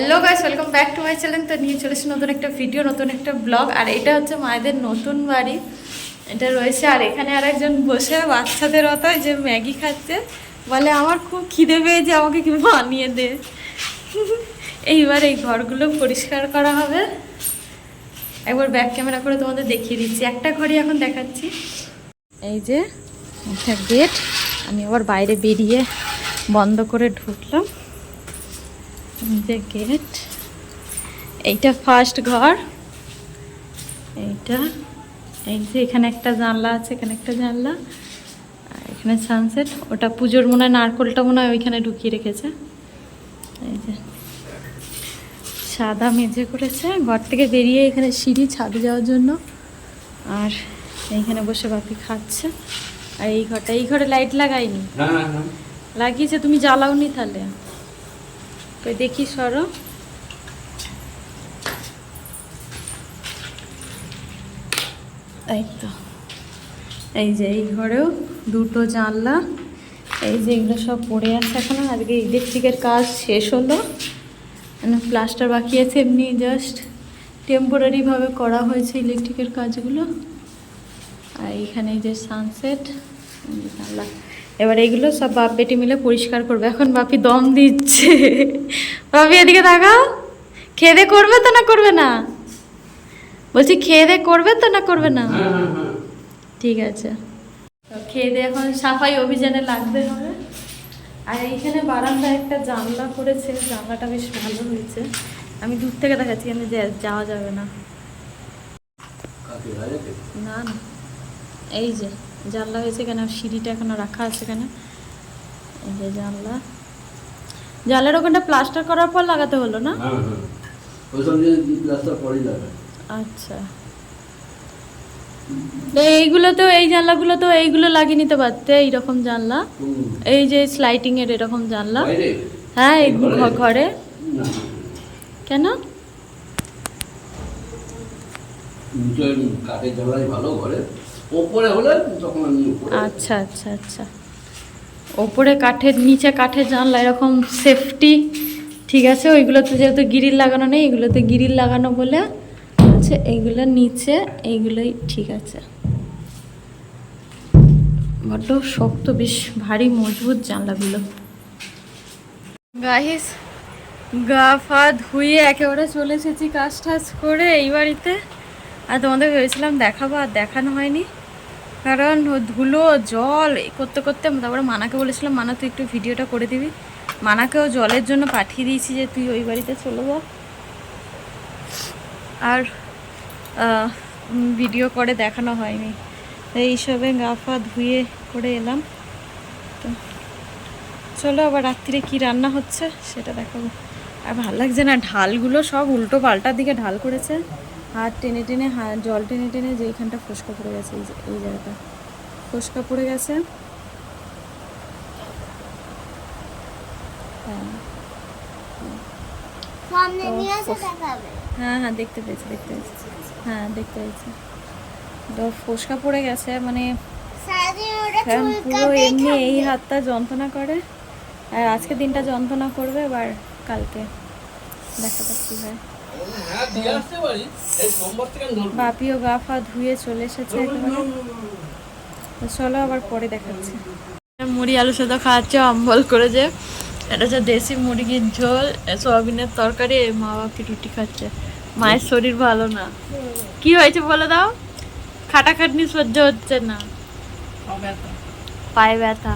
Hello guys welcome back to my channel তো নিয়ে চলেছি নতুন একটা ভিডিও নতুন একটা ব্লগ আর এটা হচ্ছে মায়েদের নতুন বাড়ি। এটা রয়েছে। আর এখানে আর একজন বসে, বাচ্চাদের অতয় যে ম্যাগি খাচ্ছে। বলে, আমার খুব খিদে পেয়েছে, আমাকে কি বানিয়ে দে। এইবার এই ঘরগুলো পরিষ্কার করা হবে। একবার ব্যাক ক্যামেরা করে তোমাদের দেখিয়ে দিচ্ছি। একটা ঘরই এখন দেখাচ্ছি। এই যে, একটা গেট আমি আবার বাইরে বেরিয়ে বন্ধ করে ঢুকলাম। যে গেট এইটা ফার্স্ট ঘর। এইটা এই যে এখানে একটা জানলা আছে এখানে একটা জানলা। আর এখানে সানসেট ওটা পুজোর মনে হয় নারকোলটা মনে হয় ওইখানে ঢুকিয়ে রেখেছে। এই যে। সাদা মেঝে করেছে। ঘর থেকে বেরিয়ে এখানে সিঁড়ি ছাদে যাওয়ার জন্য। আর এইখানে বসে বাপি খাচ্ছে। আর এই ঘরটা এই ঘরে লাইট লাগাইনি লাগিয়েছে তুমি জ্বালাওনি তাহলে? কই দেখি সরো। এই তো এই যে এই ঘরেও দুটো জানলা। এই যে এগুলো সব পড়ে আছে এখনও। আজকে ইলেকট্রিকের কাজ শেষ হলো। মানে প্লাস্টার বাকি আছে এমনি জাস্ট টেম্পোরারিভাবে করা হয়েছে ইলেকট্রিকের কাজগুলো। আর এইখানে যে সানসেট জানলা। এবার এগুলো সব বাপ বেটি মিলে পরিষ্কার করবে। এখন বাপি দম দিচ্ছে। বাপি এদিকে তাকাও। খেয়ে দে করবে তো না করবে না? বলছি খেয়ে দে করবে তো না করবে না? হ্যাঁ হ্যাঁ হ্যাঁ। ঠিক আছে। খেয়ে দিয়ে এখন সাফাই অভিযানে লাগতে হবে। আর এইখানে বারান্দায় একটা জানলা করেছে জানলাটা বেশ ভালো হয়েছে। আমি দূর থেকে দেখাচ্ছি এখানে যে- যাওয়া যাবে না। না না। এই যে। জানলা হয়েছে কেন সিঁড়িটা এখনও রাখা আছে কেন এই যে জানলা। জানলার ওখানটা প্লাস্টার করার পর লাগাতে হলো না? হ্যাঁ হ্যাঁ। আচ্ছা। এইগুলো তো এই জানলাগুলো তো এইগুলো লাগিয়ে নিতে পারতে এইরকম জানলা। এই যে স্লাইটিং এর এরকম জানলা। হ্যাঁ এই ঘরে? কেন? কাঠের জ্বালাই ভালো ঘরে। ওপরে হলে তখন আমি আচ্ছা আচ্ছা আচ্ছা। ওপরে কাঠের, নিচে কাঠের জানলা, এরকম সেফটি ঠিক আছে? ওইগুলোতে যেহেতু গিরিল লাগানো নেই, এগুলোতে গিরিল লাগানো বলে হচ্ছে এইগুলো নিচে, এইগুলোই ঠিক আছে। বড্ড শক্ত, বেশ ভারী, মজবুত জানলাগুলো। গাহিস গা ফা ধুয়ে একেবারে চলে এসেছি কাজ টাজ করে এই বাড়িতে। আর তোমাদের ভেবেছিলাম দেখাবো, আর দেখানো হয়নি। কারণ ধুলো, জল করতে করতে তারপরে মানাকে বলেছিলাম, মানা, তুই একটু ভিডিওটা করে দিবি। মানাকেও জলের জন্য পাঠিয়ে দিয়েছি যে, তুই ওই বাড়িতে চলে যা। আর ভিডিও করে দেখানো হয়নি। এইসবে গা ফা ধুয়ে করে এলাম। তো চলো, আবার রাত্রিরে কি রান্না হচ্ছে সেটা দেখাবো। আর ভালো লাগছে না, ঢালগুলো সব উল্টো পাল্টার দিকে ঢাল করেছে। হাত টেনে টেনে হাত জল টেনে টেনে যে এইখানটা ফোসকা পড়ে গেছে এই এই জায়গাটা। ফোসকা পড়ে গেছে। হ্যাঁ। হ্যাঁ হ্যাঁ দেখতে পেয়েছি দেখতে পেয়েছি। হ্যাঁ দেখতে পেয়েছি। তো ফোসকা পড়ে গেছে মানে ফ্যান পুরো এমনি এই হাতটা যন্ত্রণা করে। আর আজকে দিনটা যন্ত্রণা করবে এবার কালকে দেখা যাক কি হয়। বাপিও গা ফা ধুয়ে চলে এসেছে চলো আবার পরে দেখাচ্ছি। মুড়ি আলু সেদ্ধ খাওয়াচ্ছে অম্বল করে যে এটা হচ্ছে দেশি মুরগির ঝোল সোয়াবিনের তরকারি মা বাপি রুটি খাচ্ছে। মায়ের শরীর ভালো না। কি হয়েছে বলে দাও? খাটাখাটনি সহ্য হচ্ছে না। পায়ে ব্যথা।